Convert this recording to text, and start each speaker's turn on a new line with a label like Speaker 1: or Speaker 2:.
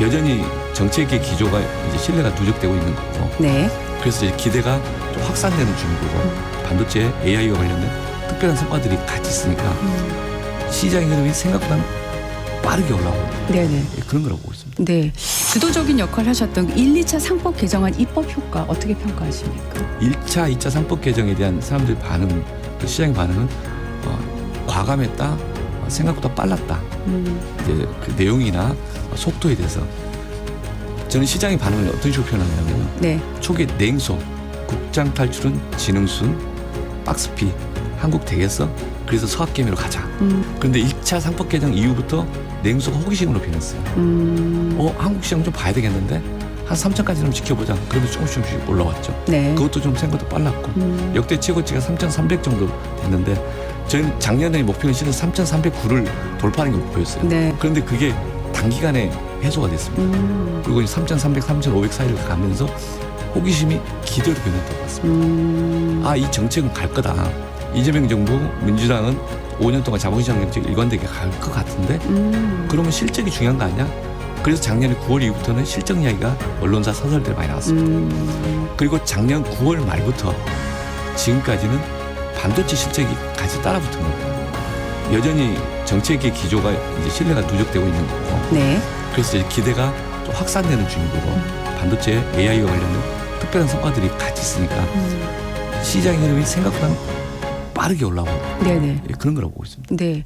Speaker 1: 여전히 정책의 기조가 이제 신뢰가 누적되고 있는 거고
Speaker 2: 네.
Speaker 1: 그래서 이제 기대가 좀 확산되는 중이고 반도체 AI와 관련된 특별한 성과들이 같이 있으니까 시장의 흐름이 생각보다 빠르게 올라오고
Speaker 2: 네네.
Speaker 1: 그런 거라고 보고 있습니다.
Speaker 2: 네. 주도적인 역할을 하셨던 1, 2차 상법 개정안 입법 효과 어떻게 평가하십니까?
Speaker 1: 1차, 2차 상법 개정에 대한 사람들의 반응, 그 시장의 반응은 어, 과감했다, 어, 생각보다 빨랐다.
Speaker 2: 음.
Speaker 1: 이제 그 내용이나 속도에 대해서 저는 시장의 반응을 어떤 식으로 표현하냐면
Speaker 2: 네.
Speaker 1: 초기에 냉소, 국장 탈출은 지능순, 박스피, 한국 되겠어? 그래서 서학개미로 가자.
Speaker 2: 음.
Speaker 1: 그런데 1차 상법 개정 이후부터 냉소가 호기심으로 변했어요.
Speaker 2: 음.
Speaker 1: 어, 한국 시장 좀 봐야 되겠는데 한 3천까지는 지켜보자. 그러면 조금씩 조금씩 올라왔죠.
Speaker 2: 네.
Speaker 1: 그것도 좀 생각보다 빨랐고
Speaker 2: 음.
Speaker 1: 역대 최고치가 3,300 정도 됐는데 저희는 작년에 목표는 실은 3,309를 돌파하는 게 목표였어요.
Speaker 2: 네.
Speaker 1: 그런데 그게 단기간에 해소가 됐습니다.
Speaker 2: 음.
Speaker 1: 그리고 3,300, 3,500 사이를 가면서 호기심이 기대로 변했던 것 같습니다.
Speaker 2: 음.
Speaker 1: 아, 이 정책은 갈 거다. 이재명 정부, 민주당은 5년 동안 자본시장 정책 일관되게 갈 것 같은데
Speaker 2: 음.
Speaker 1: 그러면 실적이 중요한 거 아니야? 그래서 작년에 9월 이후부터는 실적 이야기가 언론사 서설들 많이 나왔습니다.
Speaker 2: 음.
Speaker 1: 그리고 작년 9월 말부터 지금까지는 반도체 실적이 같이 따라붙은 거예요. 여전히 정책의 기조가 이제 신뢰가 누적되고 있는 거고
Speaker 2: 네.
Speaker 1: 그래서 기대가 좀 확산되는 중이고 반도체 AI와 관련된 특별한 성과들이 같이 있으니까
Speaker 2: 음.
Speaker 1: 시장의 흐름이 생각보다 빠르게 올라오고
Speaker 2: 네네.
Speaker 1: 그런 거라고 보고 있습니다.
Speaker 2: 네.